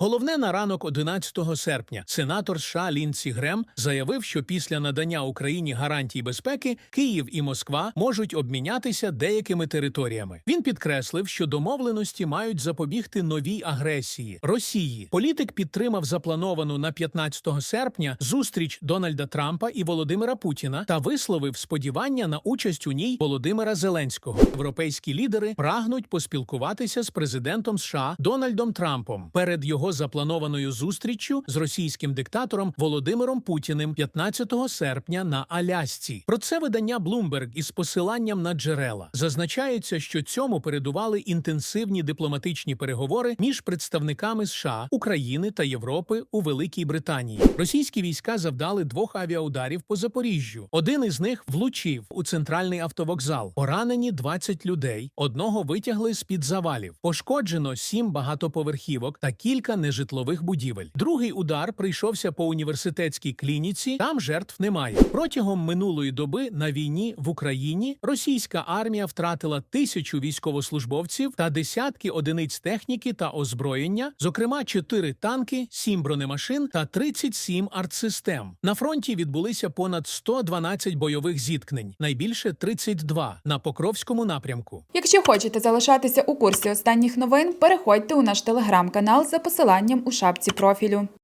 Головне на ранок 11 серпня сенатор США Лінсі Грем заявив, що після надання Україні гарантій безпеки Київ і Москва можуть обмінятися деякими територіями. Він підкреслив, що домовленості мають запобігти новій агресії Росії. Політик підтримав заплановану на 15 серпня зустріч Дональда Трампа і Володимира Путіна та висловив сподівання на участь у ній Володимира Зеленського. Європейські лідери прагнуть поспілкуватися з президентом США Дональдом Трампом перед його запланованою зустріччю з російським диктатором Володимиром Путіним 15 серпня на Алясці. Про це видання Bloomberg із посиланням на джерела зазначається, що цьому передували інтенсивні дипломатичні переговори між представниками США, України та Європи у Великій Британії. Російські війська завдали двох авіаударів по Запоріжжю. Один із них влучив у центральний автовокзал. Поранені 20 людей. Одного витягли з під завалів. Пошкоджено сім багатоповерхівок та кілька нежитлових будівель. Другий удар прийшовся по університетській клініці. Там жертв немає. Протягом минулої доби на війні в Україні російська армія втратила тисячу військовослужбовців та десятки одиниць техніки та озброєння, зокрема 4 танки, 7 бронемашин та 37 артсистем. На фронті відбулися понад 112 бойових зіткнень, найбільше 32 на Покровському напрямку. Якщо хочете залишатися у курсі останніх новин, переходьте у наш телеграм-канал за посиланням у шапці профілю.